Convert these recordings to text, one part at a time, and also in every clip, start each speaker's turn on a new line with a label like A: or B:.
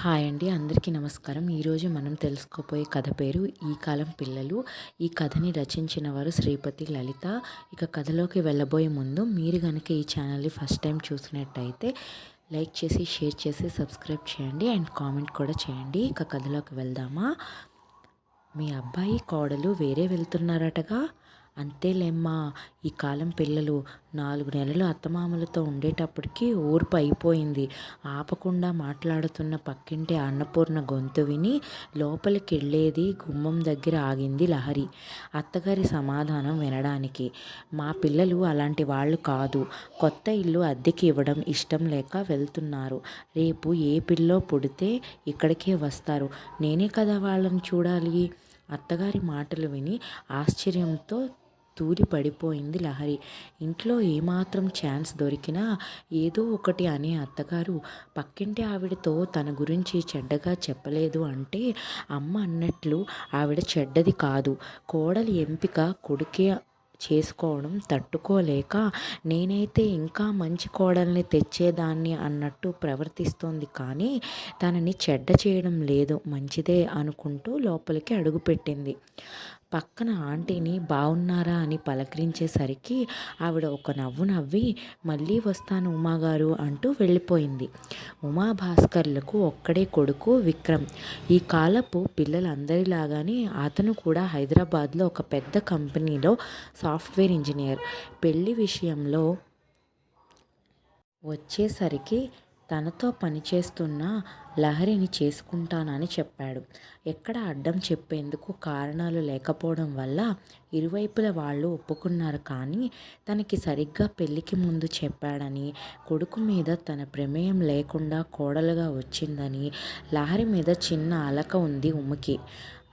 A: Hi అండి అందరికీ నమస్కారం. ఈరోజు మనం తెలుసుకోబోయే కథ పేరు ఈ కాలం పిల్లలు. ఈ కథని రచించిన వారు శ్రీపతి లలిత. ఇక కథలోకి వెళ్ళబోయే ముందు మీరు కనుక ఈ ఛానల్ని ఫస్ట్ టైం చూసినట్టయితే లైక్ చేసి షేర్ చేసి సబ్స్క్రైబ్ చేయండి అండ్ కామెంట్ కూడా చేయండి. ఇక కథలోకి వెళ్దామా? మీ అబ్బాయి కోడలు వేరే వెళ్తున్నారటగా? అంతేలేమ్మా ఈ కాలం పిల్లలు నాలుగు నెలలు అత్తమామలతో ఉండేటప్పటికి ఊర్పు అయిపోయింది. ఆపకుండా మాట్లాడుతున్న పక్కింటి అన్నపూర్ణ గొంతు విని లోపలికి వెళ్ళేది గుమ్మం దగ్గర ఆగింది లహరి. అత్తగారి సమాధానం వినడానికి మా పిల్లలు అలాంటి వాళ్ళు కాదు కొత్త ఇల్లు అద్దెకి ఇవ్వడం ఇష్టం లేక వెళ్తున్నారు. రేపు ఏ పిల్లో పుడితే ఇక్కడికే వస్తారు. నేనే కదా వాళ్ళని చూడాలి? అత్తగారి మాటలు విని ఆశ్చర్యంతో తూలి పడిపోయింది లహరి. ఇంట్లో ఏమాత్రం ఛాన్స్ దొరికినా ఏదో ఒకటి అనే అత్తగారు పక్కింటి ఆవిడతో తన గురించి చెడ్డగా చెప్పలేదు అంటే అమ్మ అన్నట్లు ఆవిడ చెడ్డది కాదు. కోడలి ఎంపిక కొడుకే చేసుకోవడం తట్టుకోలేక నేనైతే ఇంకా మంచి కోడల్ని తెచ్చేదాన్ని అన్నట్టు ప్రవర్తిస్తోంది కానీ తనని చెడ్డ చేయడం లేదు మంచిదే అనుకుంటూ లోపలికి అడుగుపెట్టింది. పక్కన ఆంటీని బాగున్నారా అని పలకరించేసరికి ఆవిడ ఒక నవ్వు నవ్వి మళ్ళీ వస్తాను ఉమాగారు అంటూ వెళ్ళిపోయింది. ఉమా భాస్కర్లకు ఒక్కడే కొడుకు విక్రమ్. ఈ కాలపు పిల్లలందరిలాగానే అతను కూడా హైదరాబాద్లో ఒక పెద్ద కంపెనీలో సాఫ్ట్వేర్ ఇంజనీర్. పెళ్ళి విషయంలో వచ్చేసరికి తనతో పనిచేస్తున్న లహరిని చేసుకుంటానని చెప్పాడు. ఎక్కడ అడ్డం చెప్పేందుకు కారణాలు లేకపోవడం వల్ల ఇరువైపుల వాళ్ళు ఒప్పుకున్నారు కానీ తనకి సరిగ్గా పెళ్ళికి ముందు చెప్పాడని కొడుకు మీద తన ప్రమేయం లేకుండా కోడలుగా వచ్చిందని లహరి మీద చిన్న అలక ఉంది ఉమ్మకి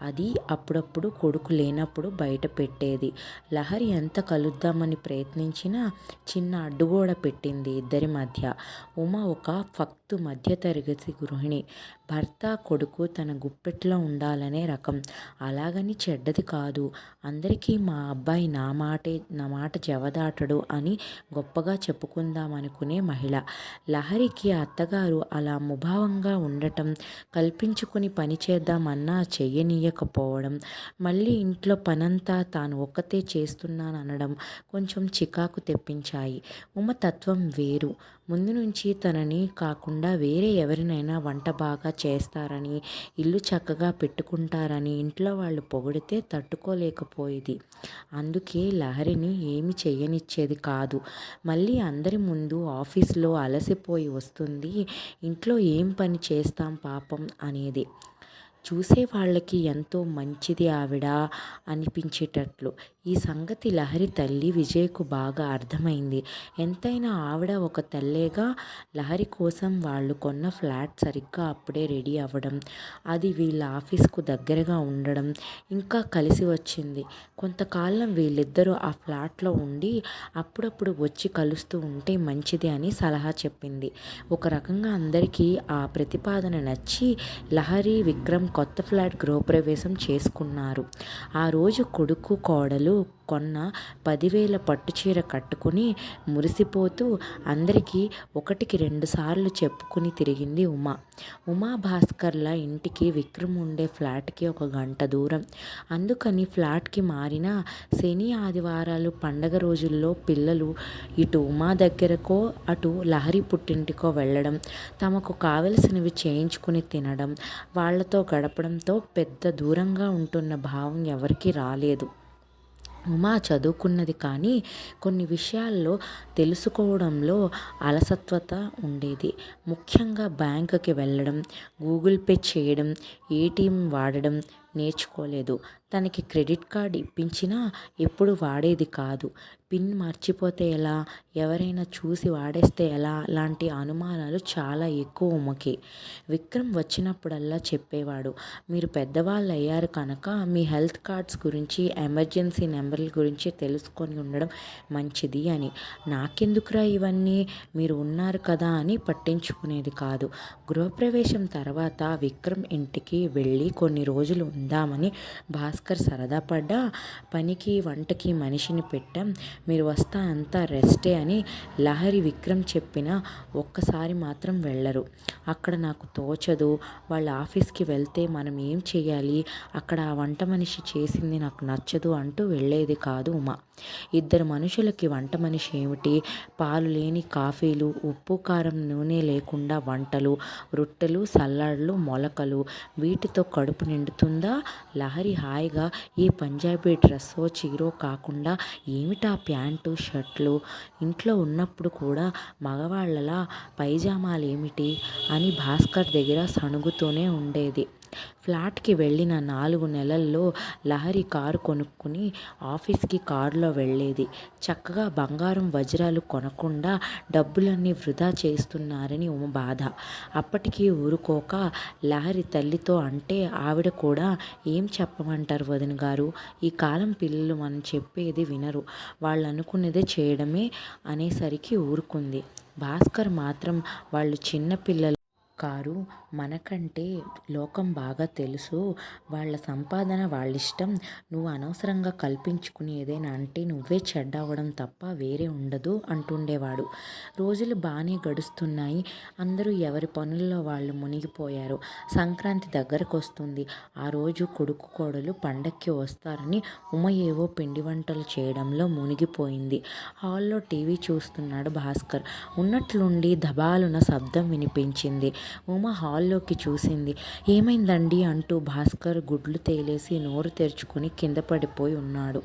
A: అది అప్పుడప్పుడు కొడుకు లేనప్పుడు బయట పెట్టేది. లహరి ఎంత కలుద్దామని ప్రయత్నించినా చిన్న అడ్డుగోడ పెట్టింది ఇద్దరి మధ్య. ఉమ ఒక ఫక్ ఫక్తు మధ్యతరగతి గృహిణి. భర్త కొడుకు తన గుప్పెట్లో ఉండాలనే రకం. అలాగని చెడ్డది కాదు. అందరికీ మా అబ్బాయి నా మాటే నా మాట జవదాటడు అని గొప్పగా చెప్పుకుందామనుకునే మహిళ. లహరికి అత్తగారు అలా ముభావంగా ఉండటం కల్పించుకుని పని చేద్దామన్నా చెయ్యనీయకపోవడం మళ్ళీ ఇంట్లో పనంతా తాను ఒక్కతే చేస్తున్నాననడం కొంచెం చికాకు తెప్పించాయి. ఉమ తత్వం వేరు. ముందు నుంచి తనని కాకుండా వేరే ఎవరినైనా వంట బాగా చేస్తారని ఇల్లు చక్కగా పెట్టుకుంటారని ఇంట్లో వాళ్ళు పొగిడితే తట్టుకోలేకపోయేది. అందుకే లహరిని ఏమి చేయనిచ్చేది కాదు. మళ్ళీ అందరి ముందు ఆఫీస్లో అలసిపోయి వస్తుంది. ఇంట్లో ఏం పని చేస్తాం పాపం అనేది. చూసే వాళ్ళకి ఎంతో మంచిది ఆవిడ అనిపించేటట్లు. ఈ సంగతి లహరి తల్లి విజయ్కు బాగా అర్థమైంది. ఎంతైనా ఆవిడ ఒక తల్లేగా లహరి కోసం వాళ్ళు కొన్న ఫ్లాట్ సరిగ్గా అప్పుడే రెడీ అవ్వడం అది వీళ్ళ ఆఫీస్కు దగ్గరగా ఉండడం ఇంకా కలిసి వచ్చింది. కొంతకాలం వీళ్ళిద్దరూ ఆ ఫ్లాట్లో ఉండి అప్పుడప్పుడు వచ్చి కలుస్తూ ఉంటే మంచిది అని సలహా చెప్పింది. ఒక రకంగా అందరికీ ఆ ప్రతిపాదన నచ్చి లహరి విక్రమ్ కొత్త ఫ్లాట్ గృహప్రవేశం చేసుకున్నారు. ఆ రోజు కొడుకు కోడలు కొన్న పదివేల పట్టుచీర కట్టుకుని మురిసిపోతూ అందరికీ ఒకటికి రెండు సార్లు చెప్పుకుని తిరిగింది ఉమా. ఉమా భాస్కర్ల ఇంటికి విక్రమ్ ఉండే ఫ్లాట్కి ఒక గంట దూరం. అందుకని ఫ్లాట్కి మారిన శని ఆదివారాలు పండగ రోజుల్లో పిల్లలు ఇటు ఉమా దగ్గరకో అటు లహరి పుట్టింటికో వెళ్ళడం తమకు కావలసినవి చేయించుకుని తినడం వాళ్ళతో గడపడంతో పెద్ద దూరంగా ఉంటున్న భావం ఎవరికీ రాలేదు. ఉమా చదువుకున్నది కానీ కొన్ని విషయాల్లో తెలుసుకోవడంలో అలసత్వత ఉండేది. ముఖ్యంగా బ్యాంకుకి వెళ్ళడం గూగుల్ పే చేయడం ఏటీఎం వాడడం నేర్చుకోలేదు. తనకి క్రెడిట్ కార్డ్ ఇప్పించినా ఎప్పుడు వాడేది కాదు. పిన్ మర్చిపోతే ఎలా? ఎవరైనా చూసి వాడేస్తే ఎలా? లాంటి అనుమానాలు చాలా ఎక్కువ ఉమ్మకి. విక్రమ్ వచ్చినప్పుడల్లా చెప్పేవాడు మీరు పెద్దవాళ్ళు అయ్యారు కనుక మీ హెల్త్ కార్డ్స్ గురించి ఎమర్జెన్సీ నెంబర్ల గురించి తెలుసుకొని ఉండడం మంచిది అని. నాకెందుకురా ఇవన్నీ? మీరు ఉన్నారు కదా అని పట్టించుకునేది కాదు. గృహప్రవేశం తర్వాత విక్రమ్ ఇంటికి వెళ్ళి కొన్ని రోజులు ఉందామని భాస్కర్ సరదా పడ్డా. పనికి వంటకి మనిషిని పెట్టాం. మీరు వస్తా అంతా రెస్టే అని లహరి విక్రమ్ చెప్పినా ఒక్కసారి మాత్రం వెళ్ళరు. అక్కడ నాకు తోచదు. వాళ్ళ ఆఫీస్కి వెళ్తే మనం ఏం చేయాలి? అక్కడ ఆ వంట మనిషి చేసింది నాకు నచ్చదు అంటూ వెళ్ళేది కాదు ఉమా. ఇద్దరు మనుషులకి వంట మనిషి ఏమిటి? పాలు లేని కాఫీలు ఉప్పు కారం నూనె లేకుండా వంటలు రొట్టెలు సల్లాడ్లు మొలకలు వీటితో కడుపు నిండుతుందా? లహరి హాయిగా ఈ పంజాబీ డ్రెస్సో చీరో కాకుండా ఏమిటా ప్యాంటు షర్ట్లు ఇంట్లో ఉన్నప్పుడు కూడా మగవాళ్ళలా పైజామాలు ఏమిటి అని భాస్కర్ దగ్గర సణుగుతూనే ఉండేది. ఫ్లాట్కి వెళ్ళిన నాలుగు నెలల్లో లహరి కారు కొనుక్కుని ఆఫీస్కి కారులో వెళ్ళేది. చక్కగా బంగారం వజ్రాలు కొనకుండా డబ్బులన్నీ వృధా చేస్తున్నారని ఉమ బాధ. అప్పటికీ ఊరుకోక లహరి తల్లితో అంటే ఆవిడ కూడా ఏం చెప్పమంటారు వదిన గారు? ఈ కాలం పిల్లలు మనం చెప్పేది వినరు. వాళ్ళు అనుకున్నదే చేయడమే అనేసరికి ఊరుకుంది. భాస్కర్ మాత్రం వాళ్ళు చిన్నపిల్లలు కారు మనకంటే లోకం బాగా తెలుసు. వాళ్ళ సంపాదన వాళ్ళిష్టం. నువ్వు అనవసరంగా కల్పించుకుని ఏదైనా అంటే నువ్వే చెడ్డ అవ్వడం తప్ప వేరే ఉండదు అంటుండేవాడు. రోజులు బాగానే గడుస్తున్నాయి. అందరూ ఎవరి పనుల్లో వాళ్ళు మునిగిపోయారు. సంక్రాంతి దగ్గరకు వస్తుంది ఆ రోజు కొడుకు కోడలు పండక్కి వస్తారని ఉమ ఏవో పిండి వంటలు చేయడంలో మునిగిపోయింది. హాల్లో టీవీ చూస్తున్నాడు భాస్కర్. ఉన్నట్లుండి దబాలున శబ్దం వినిపించింది. ఉమ హాల్లోకి చూసింది. ఏమైందండి అంటూ భాస్కర్ గుడ్లు తేలేసి నోరు తెరుచుకుని కింద పడిపోయి ఉన్నాడు.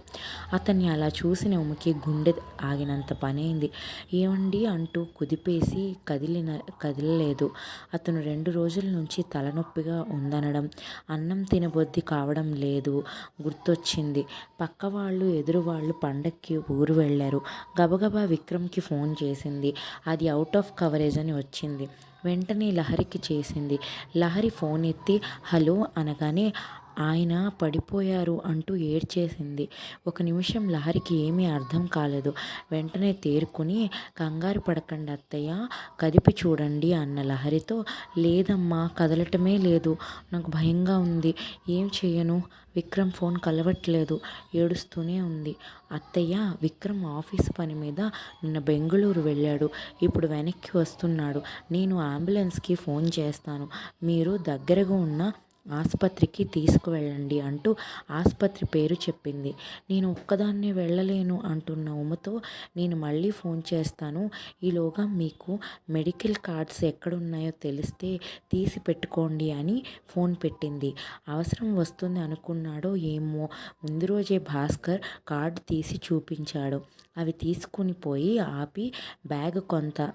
A: అతన్ని అలా చూసిన ఉమకి గుండె ఆగినంత పనైంది. ఏమండి అంటూ కుదిపేసి కదిలిన కదిలలేదు. అతను రెండు రోజుల నుంచి తలనొప్పిగా ఉందనడం అన్నం తినబొద్ది కావడం లేదు గుర్తొచ్చింది. పక్క వాళ్ళు ఎదురు వాళ్ళు పండక్కి ఊరు వెళ్ళారు. గబగబా విక్రమ్కి ఫోన్ చేసింది. అది అవుట్ ఆఫ్ కవరేజ్ అని వచ్చింది. వెంటనే లహరికి చేసింది. లహరి ఫోన్ ఎత్తి హలో అనగానే ఆయన పడిపోయారు అంటూ ఏడ్చేసింది. ఒక నిమిషం లహరికి ఏమీ అర్థం కాలేదు. వెంటనే తేరుకుని కంగారు పడకండి అత్తయ్య కదిపి చూడండి అన్న లహరితో లేదమ్మా కదలటమే లేదు. నాకు భయంగా ఉంది. ఏం చేయను? విక్రమ్ ఫోన్ కలవట్లేదు ఏడుస్తూనే ఉంది. అత్తయ్య విక్రమ్ ఆఫీస్ పని మీద నిన్న బెంగళూరు వెళ్ళాడు. ఇప్పుడు వెనక్కి వస్తున్నాడు. నేను అంబులెన్స్కి ఫోన్ చేస్తాను. మీరు దగ్గరగా ఉన్న ఆసుపత్రికి తీసుకువెళ్ళండి అంటూ ఆసుపత్రి పేరు చెప్పింది. నేను ఒక్కదాన్నే వెళ్ళలేను అంటున్న ఉమతో నేను మళ్ళీ ఫోన్ చేస్తాను. ఈలోగా మీకు మెడికల్ కార్డ్స్ ఎక్కడున్నాయో తెలిస్తే తీసి పెట్టుకోండి అని ఫోన్ పెట్టింది. అవసరం వస్తుంది అనుకున్నాడో ఏమో ముందు రోజే భాస్కర్ కార్డు తీసి చూపించాడు. అవి తీసుకుని పోయి ఆపి బ్యాగ్ కొంత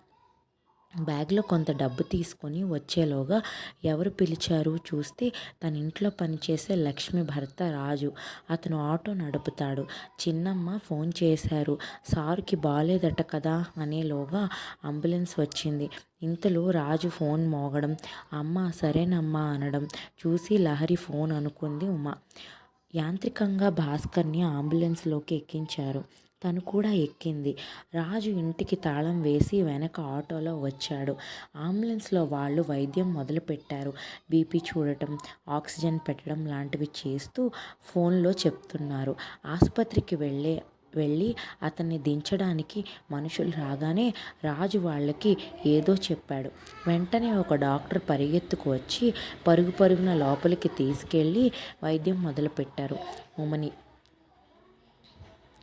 A: బ్యాగ్లో కొంత డబ్బు తీసుకొని వచ్చేలోగా ఎవరు పిలిచారు చూస్తే తన ఇంట్లో పనిచేసే లక్ష్మి భర్త రాజు. అతను ఆటో నడుపుతాడు. చిన్నమ్మ ఫోన్ చేశారు. సారుకి బాగాలేదట కదా అనేలోగా అంబులెన్స్ వచ్చింది. ఇంతలో రాజు ఫోన్ మోగడం అమ్మ సరేనమ్మా అనడం చూసి లహరి ఫోన్ అనుకుంది ఉమ. యాంత్రికంగా భాస్కర్ని అంబులెన్స్లోకి ఎక్కించారు. తను కూడా ఎక్కింది. రాజు ఇంటికి తాళం వేసి వెనక ఆటోలో వచ్చాడు. అంబులెన్స్లో వాళ్ళు వైద్యం మొదలుపెట్టారు. బీపీ చూడటం ఆక్సిజన్ పెట్టడం లాంటివి చేస్తూ ఫోన్లో చెప్తున్నారు. ఆసుపత్రికి వెళ్ళే వెళ్ళి అతన్ని దించడానికి మనుషులు రాగానే రాజు వాళ్ళకి ఏదో చెప్పాడు. వెంటనే ఒక డాక్టర్ పరిగెత్తుకు వచ్చి పరుగు పరుగున లోపలికి తీసుకెళ్ళి వైద్యం మొదలుపెట్టారు. ఉమని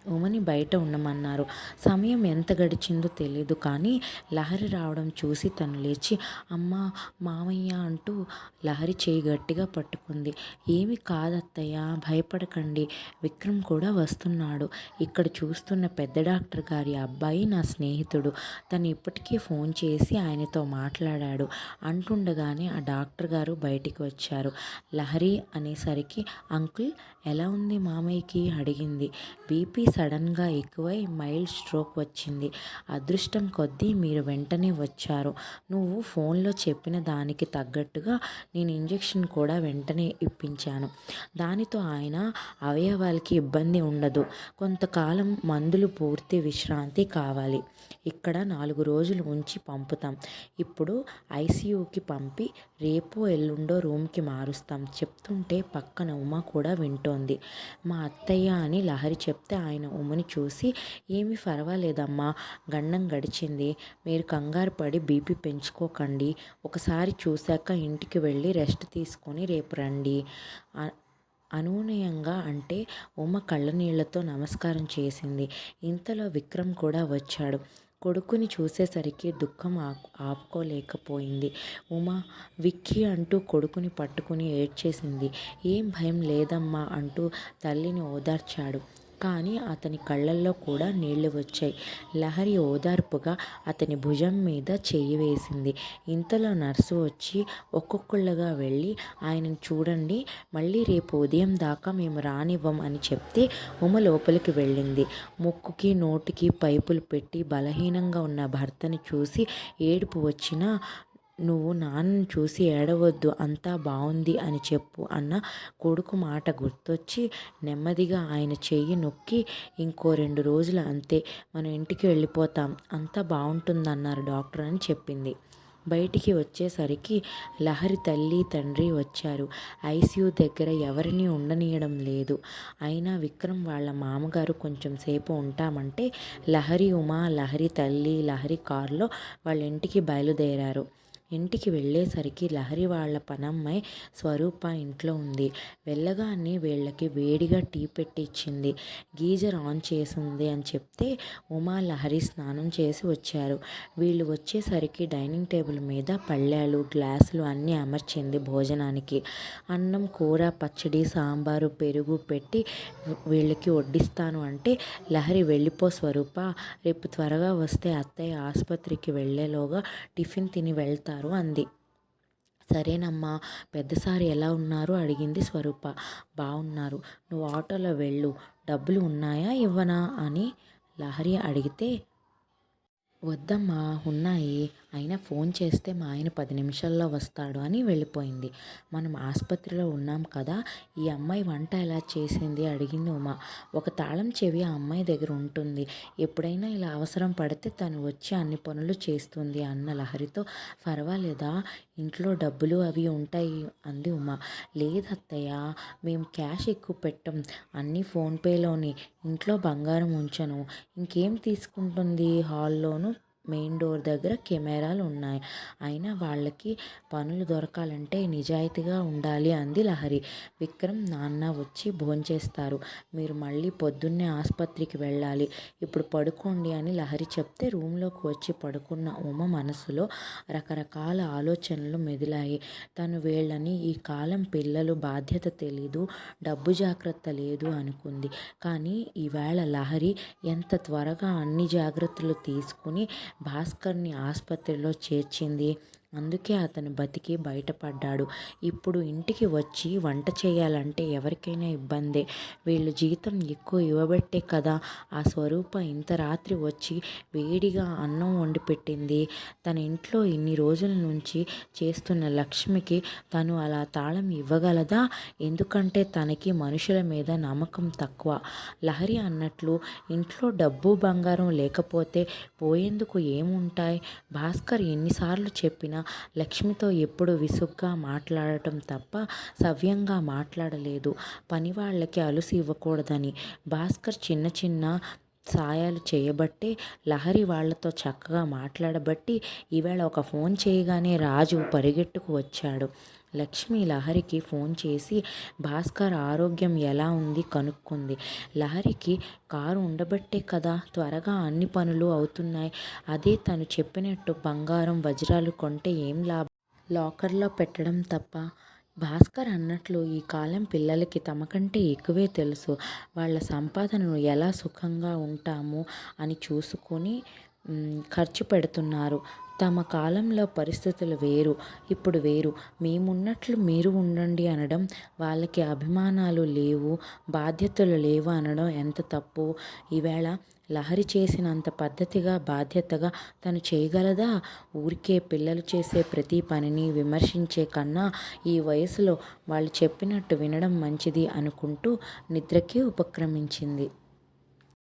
A: ఉమని బయట ఉండమన్నారు. సమయం ఎంత గడిచిందో తెలియదు కానీ లహరి రావడం చూసి తను లేచి అమ్మ మామయ్య అంటూ లహరి చేయి గట్టిగా పట్టుకుంది. ఏమి కాదత్తయ్య భయపడకండి. విక్రమ్ కూడా వస్తున్నాడు. ఇక్కడ చూస్తున్న పెద్ద డాక్టర్ గారి అబ్బాయి నా స్నేహితుడు. తను ఇప్పటికీ ఫోన్ చేసి ఆయనతో మాట్లాడాడు. అంటుండగానే ఆ డాక్టర్ గారు బయటికి వచ్చారు. లహరి అనేసరికి అంకుల్ ఎలా ఉంది మామయ్యకి? అడిగింది. బీపీ సడన్గా ఎక్కువై మైల్డ్ స్ట్రోక్ వచ్చింది. అదృష్టం కొద్దీ మీరు వెంటనే వచ్చారు. నువ్వు ఫోన్లో చెప్పిన దానికి తగ్గట్టుగా నేను ఇంజెక్షన్ కూడా వెంటనే ఇప్పించాను. దానితో ఆయన అవయవాలకి ఇబ్బంది ఉండదు. కొంతకాలం మందులు పూర్తి విశ్రాంతి కావాలి. ఇక్కడ నాలుగు రోజులు ఉంచి పంపుతాం. ఇప్పుడు ఐసీయూకి పంపి రేపో ఎల్లుండో రూమ్కి మారుస్తాం. చెప్తుంటే పక్కన ఉమ కూడా వింటోంది. మా అత్తయ్య అని లహరి చెప్తే ఆయన ఉమ్మని చూసి ఏమీ పర్వాలేదమ్మా గండం గడిచింది. మీరు కంగారు పడి బీపీ పెంచుకోకండి. ఒకసారి చూశాక ఇంటికి వెళ్ళి రెస్ట్ తీసుకొని రేపు రండి. అ- అనూనయంగా అంటే ఉమ్మ కళ్ళనీళ్ళతో నమస్కారం చేసింది. ఇంతలో విక్రమ్ కూడా వచ్చాడు. కొడుకుని చూసేసరికి దుఃఖం ఆపుకోలేకపోయింది. ఉమా విక్కీ అంటూ కొడుకుని పట్టుకుని ఏడ్చేసింది. ఏం భయం లేదమ్మా అంటూ తల్లిని ఓదార్చాడు. కానీ అతని కళ్ళల్లో కూడా నీళ్ళు వచ్చాయి. లహరి ఓదార్పుగా అతని భుజం మీద చెయ్యి వేసింది. ఇంతలో నర్సు వచ్చి ఒక్కొక్కళ్ళుగా వెళ్ళి ఆయనను చూడండి మళ్ళీ రేపు ఉదయం దాకా మేము రానివ్వం అని చెప్తే ఉమ లోపలికి వెళ్ళింది. ముక్కుకి నోటికి పైపులు పెట్టి బలహీనంగా ఉన్న భర్తని చూసి ఏడుపు వచ్చినా నువ్వు నాన్నను చూసి ఏడవద్దు అంతా బాగుంది అని చెప్పు అన్న కొడుకు మాట గుర్తొచ్చి నెమ్మదిగా ఆయన చెయ్యి నొక్కి ఇంకో రెండు రోజులు అంతే మనం ఇంటికి వెళ్ళిపోతాం అంతా బాగుంటుందన్నారు డాక్టర్ అని చెప్పింది. బయటికి వచ్చేసరికి లహరి తల్లి తండ్రి వచ్చారు. ఐసీయూ దగ్గర ఎవరిని ఉండనీయడం లేదు. అయినా విక్రమ్ వాళ్ళ మామగారు కొంచెం సేపు ఉంటామంటే లహరి ఉమా లహరి తల్లి లహరి కారులో వాళ్ళ ఇంటికి బయలుదేరారు. ఇంటికి వెళ్ళేసరికి లహరి వాళ్ళ పనమ్మాయి స్వరూప ఇంట్లో ఉంది. వెళ్ళగానే వీళ్ళకి వేడిగా టీ పెట్టిచ్చింది. గీజర్ ఆన్ చేసింది అని చెప్తే ఉమా లహరి స్నానం చేసి వచ్చారు. వీళ్ళు వచ్చేసరికి డైనింగ్ టేబుల్ మీద పళ్ళాలు గ్లాసులు అన్నీ అమర్చింది భోజనానికి. అన్నం కూర పచ్చడి సాంబారు పెరుగు పెట్టి వీళ్ళకి వడ్డిస్తాను అంటే లహరి వెళ్ళిపో స్వరూప రేపు త్వరగా వస్తే అత్తయ్య ఆసుపత్రికి వెళ్ళేలోగా టిఫిన్ తిని వెళ్తారు అంది. సరేనమ్మా పెద్దసారి ఎలా ఉన్నారు? అడిగింది స్వరూప. బాగున్నారు నువ్వు ఆటోలో వెళ్ళు. డబ్బులు ఉన్నాయా? ఇవ్వనా? అని లహరి అడిగితే వద్దమ్మా ఉన్నాయి. అయినా ఫోన్ చేస్తే మా ఆయన పది నిమిషాల్లో వస్తాడు అని వెళ్ళిపోయింది. మనం ఆసుపత్రిలో ఉన్నాం కదా ఈ అమ్మాయి వంట ఎలా చేసింది అడిగింది ఉమా. ఒక తాళం చెవి ఆ అమ్మాయి దగ్గర ఉంటుంది. ఎప్పుడైనా ఇలా అవసరం పడితే తను వచ్చి అన్ని పనులు చేస్తుంది అన్న లహరితో పర్వాలేదా? ఇంట్లో డబ్బులు అవి ఉంటాయి అంది ఉమా. లేదు అత్తయ్య మేము క్యాష్ ఎక్కువ పెట్టం అన్నీ ఫోన్పేలోని ఇంట్లో బంగారం ఉంచను ఇంకేం తీసుకుంటుంది హాల్లోను? మెయిన్ డోర్ దగ్గర కెమెరాలు ఉన్నాయి. అయినా వాళ్ళకి పనులు దొరకాలంటే నిజాయితీగా ఉండాలి అంది లహరి. విక్రమ్ నాన్న వచ్చి భోంచేస్తారు. మీరు మళ్ళీ పొద్దున్నే ఆసుపత్రికి వెళ్ళాలి. ఇప్పుడు పడుకోండి అని లహరి చెప్తే రూమ్లోకి వచ్చి పడుకున్న ఉమ మనసులో రకరకాల ఆలోచనలు మెదిలాయి. తను వీళ్ళని ఈ కాలం పిల్లలు బాధ్యత తెలీదు డబ్బు జాగ్రత్త లేదు అనుకుంది. కానీ ఈవేళ లహరి ఎంత త్వరగా అన్ని జాగ్రత్తలు తీసుకుని భాస్కర్ని ఆసుపత్రిలో చేర్చింది. అందుకే అతను బతికి బయటపడ్డాడు. ఇప్పుడు ఇంటికి వచ్చి వంట చేయాలంటే ఎవరికైనా ఇబ్బందే. వీళ్ళు జీతం ఎక్కువ ఇవ్వబట్టే కదా ఆ స్వరూప ఇంత రాత్రి వచ్చి వేడిగా అన్నం వండి పెట్టింది. తన ఇంట్లో ఇన్ని రోజుల నుంచి చేస్తున్న లక్ష్మికి తను అలా తాళం ఇవ్వగలదా? ఎందుకంటే తనకి మనుషుల మీద నమ్మకం తక్కువ. లహరి అన్నట్లు ఇంట్లో డబ్బు బంగారం లేకపోతే పోయేందుకు ఏముంటాయి? భాస్కర్ ఎన్నిసార్లు చెప్పినా లక్ష్మితో ఎప్పుడు విసుగ్గా మాట్లాడటం తప్ప సవ్యంగా మాట్లాడలేదు. పని వాళ్ళకి అలుసు ఇవ్వకూడదని భాస్కర్ చిన్న చిన్న సాయాలు చేయబట్టే లహరి వాళ్ళతో చక్కగా మాట్లాడబట్టి ఈవేళ ఒక ఫోన్ చేయగానే రాజు పరిగెట్టుకు వచ్చాడు. లక్ష్మి లహరికి ఫోన్ చేసి భాస్కర్ ఆరోగ్యం ఎలా ఉంది కనుక్కుంది. లహరికి కారు ఉండబట్టే కదా త్వరగా అన్ని పనులు అవుతున్నాయి. అదే తను చెప్పినట్టు బంగారం వజ్రాలు కొంటే ఏం లాభం? లాకర్లో పెట్టడం తప్ప? భాస్కర్ అన్నట్లు ఈ కాలం పిల్లలకి తమకంటే ఎక్కువే తెలుసు. వాళ్ళ సంపాదనను ఎలా సుఖంగా ఉంటాము అని చూసుకొని ఖర్చు పెడుతున్నారు. తమ కాలంలో పరిస్థితులు వేరు. ఇప్పుడు వేరు. మేమున్నట్లు మీరు ఉండండి అనడం వాళ్ళకి అభిమానాలు లేవు బాధ్యతలు లేవు అనడం ఎంత తప్పు? ఈవేళ లహరి చేసినంత పద్ధతిగా బాధ్యతగా తను చేయగలదా? ఊరికే పిల్లలు చేసే ప్రతి పనిని విమర్శించే కన్నా ఈ వయసులో వాళ్ళు చెప్పినట్టు వినడం మంచిది అనుకుంటూ నిద్రకి ఉపక్రమించింది.